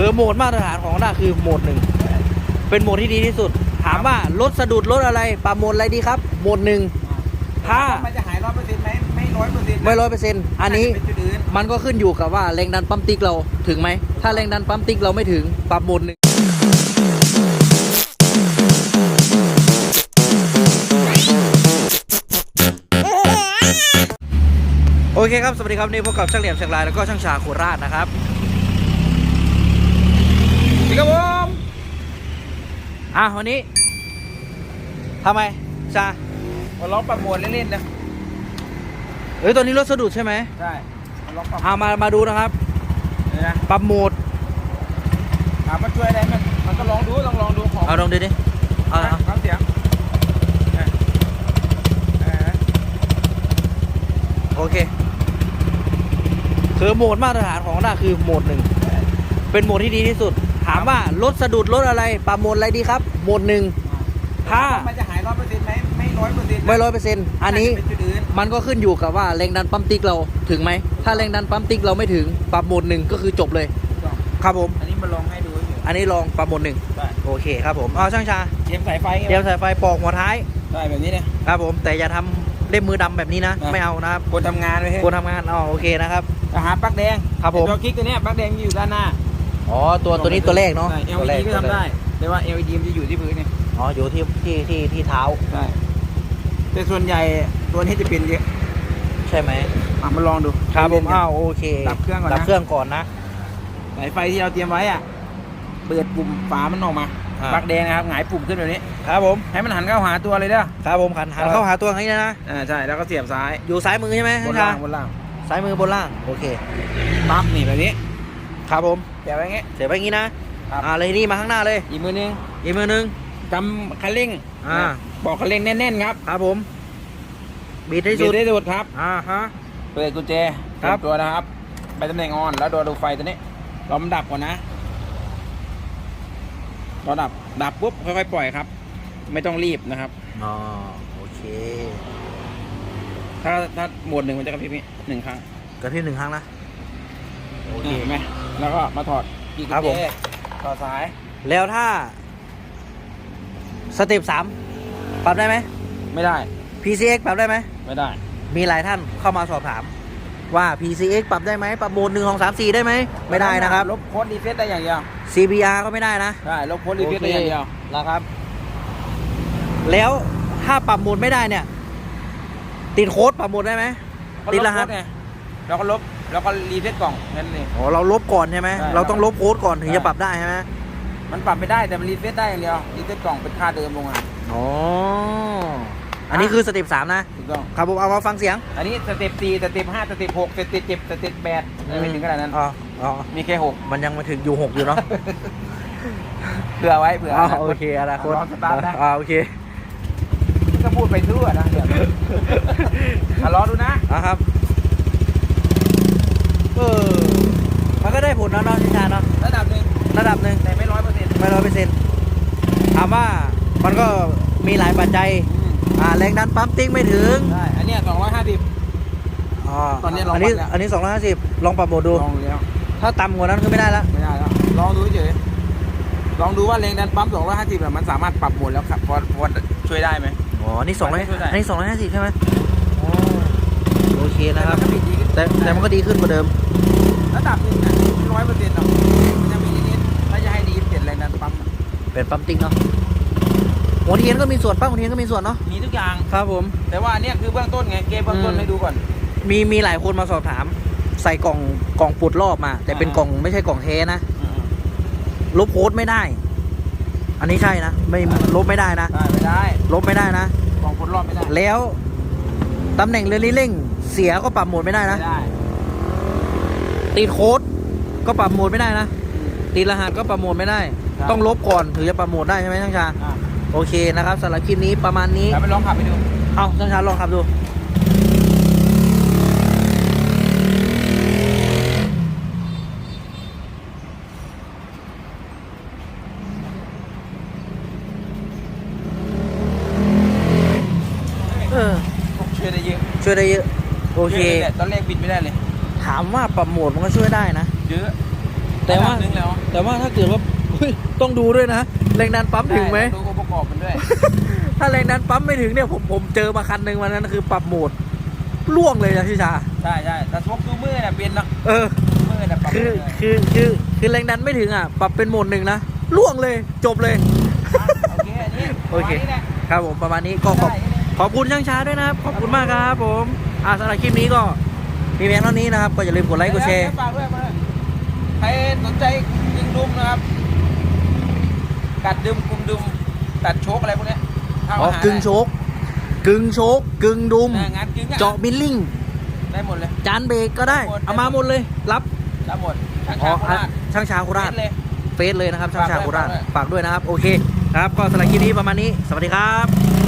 คือโหมดมาตรฐานของ Honda คือโหมดหนึ่งเป็นโหมดที่ดีที่สุด ถามว่ารถสะดุดรถอะไรปรับโหมดอะไรดีครับโหมดหนึ่งถ้ามันจะหายร้อยเปอร์เซ็นต์ไหมไม่ร้อยเปอร์เซ็นต์ไม่ร้อยเปอร์เซ็นต์อันนี้เป็นจุดอื่นมันก็ขึ้นอยู่กับว่าแรงดันปั๊มติ๊กเราถึงไหมถ้าแรงดันปั๊มติ๊กเราไม่ถึงปรับโหมดหนึ่งโอเคครับ สวัสดีครับ นี่พบกับช่างเหลี่ยมเชียงรายแล้วก็ช่างชาโคราชนะครับ พี่ครับผม อะวันนี้ทำไมชามาลองปรับโหมดเล่นๆนะเอ้ยตัวนี้รถสะดุดใช่ไหมใช่มาลองปรับเอามามาดูนะครับนี่นะปรับโหมดถามว่าช่วยได้ไหมมันก็ลองดูลองลองดูของเอาลองดูดิเอาเอาฟังเสียงเออเออโอเคคือโหมดมาตรฐานของ Honda คือโหมดหนึ่งเป็นโหมดที่ดีที่สุด ถามว่ารถสะดุดรถอะไรปรับโหมดอะไรดีครับโหมดหนึ่งถ้ามันจะหายร้อยเปอร์เซ็นต์ไหมไม่ร้อยเปอร์เซ็นต์ไม่ร้อยเปอร์เซ็นต์อันนี้เป็นจุดอื่นมันก็ขึ้นอยู่กับว่าแรงดันปั๊มติ๊กเราถึงไหม ถ้าแรงดันปั๊มติ๊กเราไม่ถึงปรับโหมดหนึ่งก็คือจบเลย ครับผม อันนี้มาลองให้ดูเฉยอันนี้ลองปรับโหมดหนึ่งได้โอเคครับผมเอาช่างชาเตรียมสายไฟไงเตรียมสายไฟปอกหัวท้ายได้แบบนี้เนี่ยครับผมแต่อย่าทำเล่มมือดำแบบนี้นะนะไม่เอานะครับคนทำงานไปเถคนอะทำงานอ๋อโอเคนะครับหาปลั๊กแดงครับผมตัวคลิกตัวเนี้ยปลั๊กแดงอยู่ด้านหน้าอ๋อตัวตัวนี้ตัวแรกเนาะใช่ตัวแร LED ก็ทำได้ แต่ว่า LED มันจะอยู่ที่พื้นเนี่ยอ๋ออยู่ที่ที่ที่ที่เท้าใช่แต่ส่วนใหญ่ตัวนี้จะเป็นเยอะใช่ไหมอะมาลองดูครับผมเล่นๆอ้าวโอเคดับเครื่องก่อนนะดับเครื่องก่อนนะสายไฟที่เราเตรียมไว้อะเปิดปุ่มฝามันออกมาอ่าปลั๊กแดงนะครับหงายปุ่มขึ้นแบบนี้ครับผมให้มันหันเข้าหาตัวเลยเด้อครับผมหันหันครับเข้าหาตัวอย่างนี้นะอ่าใช่แล้วก็เสียบซ้ายอยู่ซ้ายมือใช่ไหมบท่านนล่าชางบนล่างซ้ายมือบนล่างโอเคปั๊บนี่แบบนี้ ครับผมเสียบไว้อย่างงี้เสียบไว้อย่างนี้นะ ครับ อ่าเลยทีนี่มาข้างหน้าเลย อีกมือนึงอีกมือหนึง กำคันเร่งอ่า บอกคันเร่งแน่นๆครับครับผมบีดให้สุดเบรกได้สุดครับ อ่าฮะ เปิดกุญแจครับ เปิดตัวนะครับ ไปตำแหน่งออนแล้วดูดูไฟตัวนี้รอมันดับก่อนนะรอดับ ดับปุ๊บค่อยๆปล่อยครับ ไม่ต้องรีบนะครับ อ๋อโอเคถ้าถ้าโหมดหนึ่งมันจะกระพริบนี้หนึ่งครั้งกระพริบหนึ่งครั้งนะ โอเค เห็นไหมแล้วก็มาถอดกีครับกุผญมแจ ต่อสาย แล้วถ้า สเต็ปสามปรับได้ไหม ไม่ได้ PCX ปรับได้ไหม ไม่ได้ มีหลายท่านเข้ามาสอบถาม ว่า PCX ปรับได้ไหม ปรับโหมดหนึ่งของสามสี่ได้ไหม ไม่ได้นะครับ ลบโค้ดรีเซ็ตได้อย่างเดียว CBR ก็ไม่ได้นะใช่ลบโค้ดรีเซ็ตได้อย่างเดียวนะครับ แล้วถ้าปรับโหมดไม่ได้เนี่ย ติดโค้ดปรับโหมดได้ไหมก็ติดลรบหัโค้สดไงแล้วก็ลบ แล้วก็รีเซ็ตกล่องนั่นเอง อ๋อเราลบก่อนใช่ไหมใช่เราต้องลบโค้ดก่อนถึงใช่ จะปรับได้ใช่ไหมมันปรับไม่ได้แต่มันรีเซ็ตได้อย่างเดียวรีเซ็ตกล่องเป็นค่าเดิมลงมาอ๋ออันนี้คือสเต็ปสามนะถูกต้อง ครับผมเอามาฟังเสียงอันนี้สเต็ปสี่สเต็ปห้าสเต็ปหกสเต็ปเจ็ดสเต็ปแปดไม่ถึงขนาดนั้น อ๋ออ๋อมีแค่หกมันยังมาถึงอยู่หกอยู่เนาะเผื่อไว้เผื่ออ๋อนาโอตเคอนาคตลองสตาร์ทนะอ่าโอเคก็พูดไปทั่วนะเดี๋ยวอะรอดูนะอะครับ เออ มันก็ได้ผลนะเนาะชิชาเนาะ ระดับหนึ่งระดับหนึ่งแต่ไม่ร้อยเปอร์เซ็นต์ไม่ร้อยเปอร์เซ็นต์ถามว่ามันก็มีหลายปัจจัย อ่าแรงดันปั๊มติ๊กไม่ถึงใช่ อันเนี้สองร้อยห้าสิบ อ๋อตอนนี้ลองอันนี้วัดแล้ว อันนี้สองร้อยห้าสิบลองปรับโหมดดู ลองแล้ว ถ้าต่ำกว่านั้นคือไม่ได้แล้ว ไม่ได้แล้ว ลองดูเฉยลองดูว่าแรงดันปั๊ม250แบบมันสามารถปรับโหมดแล้วครับพอพอช่วยได้ไหม อ๋ออันนี้สองร้อยไม่ได้อันนี้สองร้อยห้าสิบใช่ไหมอ๋อโอเคนะครับแต่มันก็มีดีขึ้น แต่แต่มันก็ดีขึ้นกว่าเดิม ระดับหนึ่งนะร้อยเปอร์เซ็นต์หรอกมันจะมีนิดๆถ้าจะให้ดีเปลี่ยนแรงดันปั๊มเป็นปั๊มติ๊กเนาะหัวเทียนก็มีส่วนปั๊มหัวเทียนก็มีส่วนเนาะมีทุกอย่าง ครับผม แต่ว่าอันเนี้ยคือเบื้องต้นไงเกมเบื้องต้นอืม ให้ดูก่อน มีมีหลายคนมาสอบถาม ใส่กล่องกล่องปุดรอบมา แต่เป็นอ่า กล่องไม่ใช่กล่องเทนะลบโค้ดไม่ได้ อันนี้ใช่นะไม่ลบไม่ได้นะได้ไม่ได้ลบไม่ได้นะ กล่องผลรอบไม่ได้ แล้วตำแหน่งเรือลิเร่ง เสียก็ปรับโหมดไม่ได้นะ ไม่ได้ ติดโค้ดก็ปรับโหมดไม่ได้นะ ติดรหัสก็ปรับโหมดไม่ได้ต้องลบก่อนถึงจะปรับโหมดได้ใช่ไหมช่างชา อะโอเคนะครับสำหรับคลิปนี้ประมาณนี้ แล้วไปลองขับไปดู เอาช่างชาลองขับดู เออช่วยได้เยอะ ช่วยได้เยอะ โอเค ยะลยแหละตอนแรกบิดไม่ได้เลย ถามว่าปรับโหมดมันก็ช่วยได้นะ เยอะแต่ว่า ระดับหนึงแล้วแต่ว่าถ้าเกิดว่าเฮ้ยต้องดูด้วยนะแรงดันปั๊มถึงไหมดูองค์ประกอบมันด้วย ถ้าแรงดันปั๊มไม่ถึงเนี่ยผมผมเจอมาคันหนึ่งวันนั้นคือปรับโหมดล่วงเลยนะพี่ชา ใช่ใช่แต่สมมติดูมือน่ะเป็นเนาะเออ มือน่ะปรับคือเลยคือคือคือแรงดันไม่ถึงอะ ปรับเป็นโหมดหนึ่งนะล่วงเลยจบเลย โอเคอันนี้โอเค ประมาณนี้แหละครับผมประมาณนี้ก็ขอบได้ ขอบคุณช่างช้าด้วยนะครับ ขอบคุณมากครับผม อ่าสำหรับคลิปนี้ก็มีเพียงเท่านี้นะครับ ก็อย่าลืมกดไลค์กดแชร์เดี๋ยวฝากด้วยมาด้วยใครสนใจยิงดุมนะครับ กัดดุมกลุ่มดุมตัดโชคอะไรพวกเนี้ยทำอ๋ออาหารกึ่งโชกกึ่งโชกกึ่งดุมได้งานกึ่งเจาะบิลลิ่งได้หมดเลยจานเบรกก็ได้หมดเอามาหมดเลย รับได้หมดช่างอ๋อชาโคราชช่างชาโคราชเน้นเลยเฟซเลยนะครับช่างชาโคราชฝากด้วยฝากด้วยนะครับ โอเค ครับก็สำหรับคลิปนี้ประมาณนี้ สวัสดีครับ